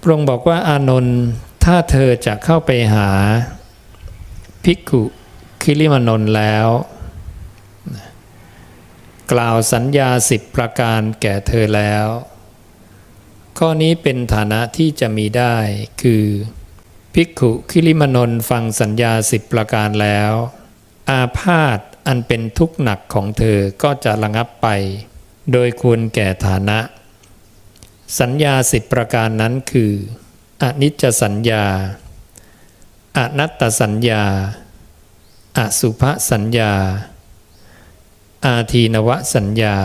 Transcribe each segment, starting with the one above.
พระองค์บอกว่าอานนท์ถ้าเธอจะเข้าไปหาภิกขุคิริมานนท์แล้ว กล่าวสัญญาสิบประการแก่เธอแล้ว ข้อนี้เป็นฐานะที่จะมีได้คือภิกขุคิริมานนท์ฟังสัญญาสิบประการแล้ว อาพาธอันเป็นทุกข์หนักของเธอก็จะระงับไป โดยควรแก่ฐานะ สัญญาสิบประการนั้นคือ อนิจจสัญญา อนัตตสัญญา อสุภสัญญา อาทีนวสัญญา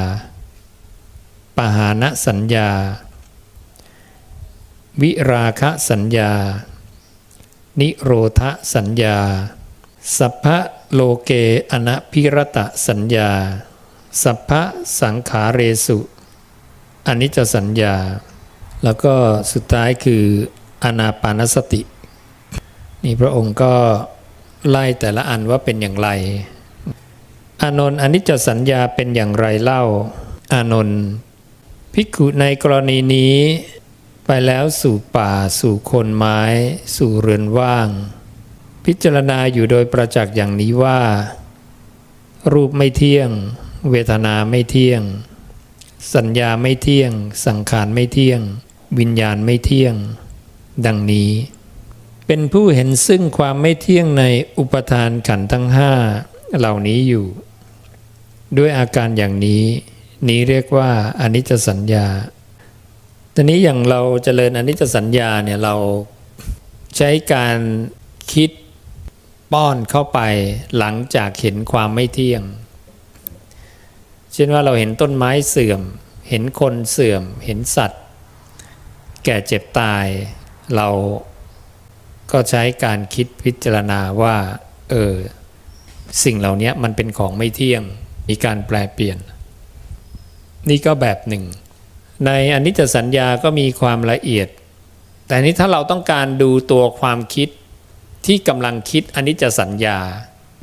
ปหานะสัญญา วิราคะสัญญา นิโรธสัญญา สัพพะโลเกอนะพิรตะสัญญา สัพพะสังขาเรสุ อันิจจสัญญา แล้วก็สุดท้ายคืออนาปานสติ นี่พระองค์ก็ไล่แต่ละอันว่าเป็นอย่างไร อานนท์อันิจจสัญญาเป็นอย่างไรเล่า อานนท์ภิกขุในกรณีนี้ไปแล้วสู่ป่าสู่คนไม้ สู่เรือนว่าง พิจารณาอยู่โดยประจักษ์อย่างนี้ว่า รูปไม่เที่ยง เวทนาไม่เที่ยง สัญญาไม่เที่ยง สังขารไม่เที่ยง วิญญาณไม่เที่ยง ดังนี้ เป็นผู้เห็นซึ่งความไม่เที่ยงในอุปทานขันธ์ทั้งห้าเหล่านี้อยู่ ด้วยอาการอย่างนี้ นี้เรียกว่าอนิจจสัญญาตอนนี้อย่างเราจเจริญอนิจจสัญญาเนี่ยเราใช้การคิดป้อนเข้าไปหลังจากเห็นความไม่เที่ยง เช่นว่าเราเห็นต้นไม้เสื่อม เห็นคนเสื่อม เห็นสัตว์ แก่เจ็บตาย เราก็ใช้การคิดพิจารณาว่าเออสิ่งเหล่านี้มันเป็นของไม่เที่ยง มีการแปลเปลี่ยน นี่ก็แบบหนึ่ง ในอนิจจสัญญาก็มีความละเอียด แต่นี้ถ้าเราต้องการดูตัวความคิดที่กำลังคิดอนิจจสัญญา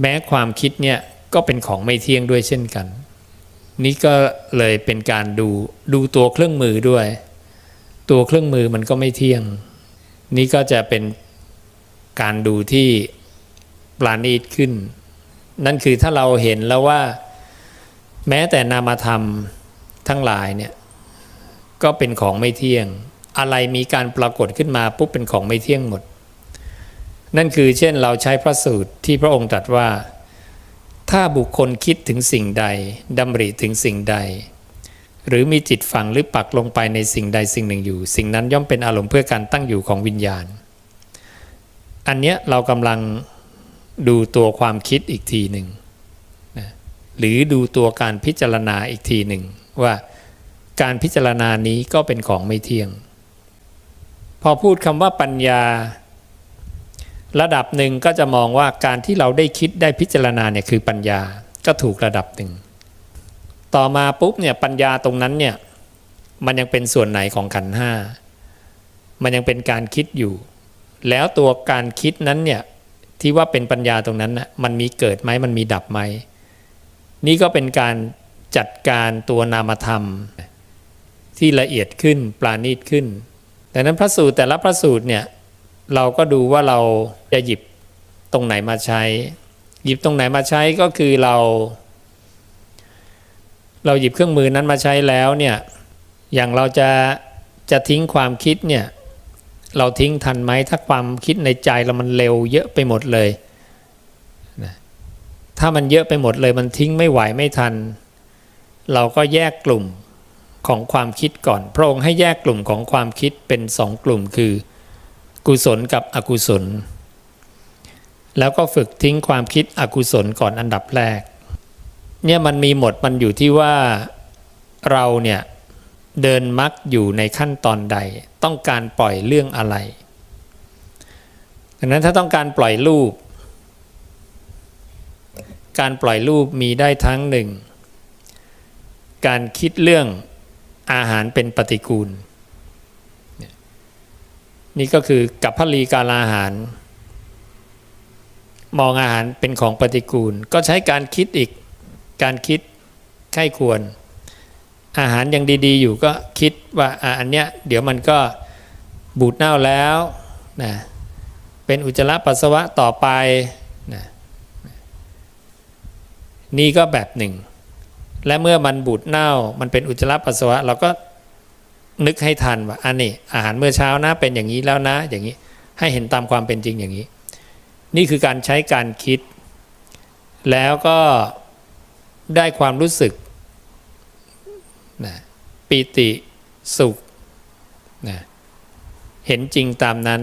แม้ความคิดเนี่ยก็เป็นของไม่เที่ยงด้วยเช่นกัน นี่ก็เลยเป็นการดูดูตัวเครื่องมือด้วย ตัวเครื่องมือมันก็ไม่เที่ยง นี่ก็จะเป็นการดูที่ปราณีตขึ้น นั่นคือถ้าเราเห็นแล้วว่า แม้แต่นามธรรมทั้งหลายเนี่ยก็เป็นของไม่เที่ยง อะไรมีการปรากฏขึ้นมาปุ๊บเป็นของไม่เที่ยงหมด นั่นคือเช่นเราใช้พระสูตรที่พระองค์ตรัสว่า ถ้าบุคคลคิดถึงสิ่งใดดำริถึงสิ่งใด หรือมีจิตฝังหรือปักลงไปในสิ่งใดสิ่งหนึ่งอยู่ สิ่งนั้นย่อมเป็นอารมณ์เพื่อการตั้งอยู่ของวิญญาณ อันเนี้ยเรากำลังดูตัวความคิดอีกทีหนึ่งนะหรือดูตัวการพิจารณาอีกทีหนึ่งว่าการพิจารณานี้ก็เป็นของไม่เที่ยง พอพูดคำว่าปัญญา ระดับหนึ่งก็จะมองว่าการที่เราได้คิดได้พิจารณาเนี่ยคือปัญญาก็ถูกระดับหนึ่ง ต่อมาปุ๊บเนี่ยปัญญาตรงนั้นเนี่ยมันยังเป็นส่วนไหนของขันห้ามันยังเป็นการคิดอยู่ แล้วตัวการคิดนั้นเนี่ยที่ว่าเป็นปัญญาตรงนั้นนะมันมีเกิดไหมมันมีดับไหมนี่ก็เป็นการจัดการตัวนามธรรม ที่ละเอียดขึ้นปราณีตขึ้นดังนั้นพระสูตรแต่ละพระสูตรเนี่ย เราก็ดูว่าเราจะหยิบตรงไหนมาใช้ หยิบตรงไหนมาใช้ก็คือเรา เราหยิบเครื่องมือนั้นมาใช้แล้วเนี่ยอย่างเราจะจะทิ้งความคิดเนี่ยเราทิ้งทันไหมถ้าความคิดในใจเรามันเร็วเยอะไปหมดเลยนะถ้ามันเยอะไปหมดเลยมันทิ้งไม่ไหวไม่ทัน เราก็แยกกลุ่มของความคิดก่อน พระองค์ให้แยกกลุ่มของความคิดเป็นสองกลุ่มคือ กุศลกับอกุศล แล้วก็ฝึกทิ้งความคิดอกุศลก่อนอันดับแรก เนี่ยมันมีหมดมันอยู่ที่ว่าเราเนี่ยเดินมักอยู่ในขั้นตอนใด ต้องการปล่อยเรื่องอะไรดังนั้นถ้าต้องการปล่อยรูป การปล่อยรูปมีได้ทั้งหนึ่ง การคิดเรื่องอาหารเป็นปฏิกูล นี่ก็คือกับพลีการอาหาร มองอาหารเป็นของปฏิกูล ก็ใช้การคิดอีกการคิดไข้ควร อาหารยังดีๆ อยู่ก็คิดว่าอันเนี้ยเดี๋ยวมันก็บูดเน่าแล้วนะเป็นอุจจาระปัสสาวะต่อไปนะนี่ก็แบบหนึ่ง และเมื่อมันบูดเน่ามันเป็นอุจจาระปัสสาวะเราก็ นึกให้ทันว่าอันนี้อาหารเมื่อเช้านะเป็นอย่างนี้แล้วนะ อย่างนี้ให้เห็นตามความเป็นจริงอย่างนี้ นี่คือการใช้การคิด แล้วก็ได้ความรู้สึกนะปีติสุขนะเห็นจริงตามนั้น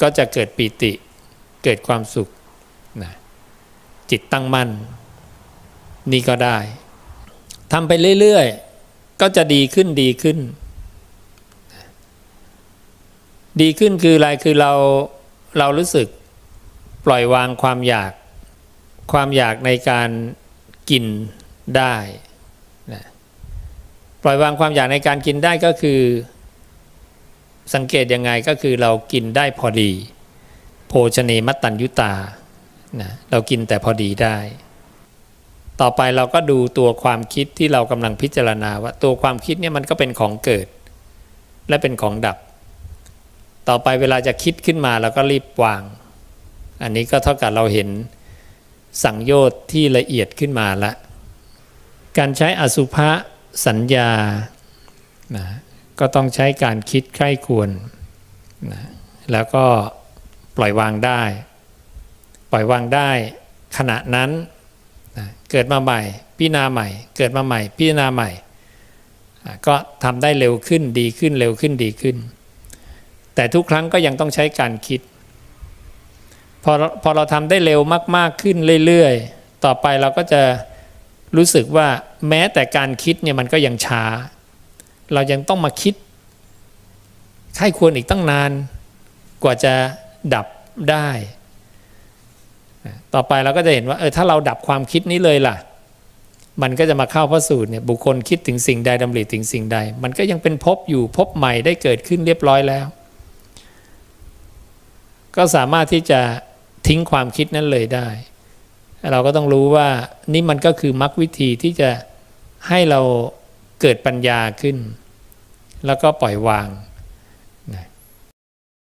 ก็จะเกิดปีติเกิดความสุขนะจิตตั้งมั่น นี่ก็ได้ทำไปเรื่อย ๆ ก็จะดีขึ้นดีขึ้น ดีขึ้นคืออะไรคือเราเรารู้สึกปล่อยวางความอยากความอยากในการกินได้นะปล่อยวางความอยากในการกินได้ก็คือ สังเกตยังไงก็คือเรากินได้พอดี โภชเนมัตตัญยุตานะเรากินแต่พอดีได้ ต่อไปเราก็ดูตัวความคิดที่เรากำลังพิจารณาว่าตัวความคิดเนี่ยมันก็เป็นของเกิด และเป็นของดับ ต่อไปเวลาจะคิดขึ้นมาเราก็รีบวาง อันนี้ก็เท่ากับเราเห็นสังโยชน์ที่ละเอียดขึ้นมาละการใช้อสุภะสัญญานะก็ต้องใช้การคิดใคร่ควรนะแล้วก็ปล่อยวางได้ ปล่อยวางได้ขณะนั้นนะเกิดมาใหม่พิจารณาใหม่ เกิดมาใหม่พิจารณาใหม่ ก็ทำได้เร็วขึ้นดีขึ้นเร็วขึ้นดีขึ้น แต่ทุกครั้งก็ยังต้องใช้การคิด พอพอเราทำได้เร็วมาก ๆ ขึ้นเรื่อยๆ ต่อไปเราก็จะรู้สึกว่าแม้แต่การคิดเนี่ยมันก็ยังช้า เรายังต้องมาคิดใข้ควรอีกตั้งนาน กว่าจะดับได้ ต่อไปเราก็จะเห็นว่าเออถ้าเราดับความคิดนี้เลยล่ะ มันก็จะมาเข้าพระสูตรเนี่ยบุคคลคิดถึงสิ่งใดดำริถึงสิ่งใด มันก็ยังเป็นภพอยู่ภพใหม่ได้เกิดขึ้นเรียบร้อยแล้ว ก็สามารถที่จะทิ้งความคิดนั้นเลยได้ เราก็ต้องรู้ว่านี่มันก็คือมรรควิธีที่จะให้เราเกิดปัญญาขึ้น แล้วก็ปล่อยวาง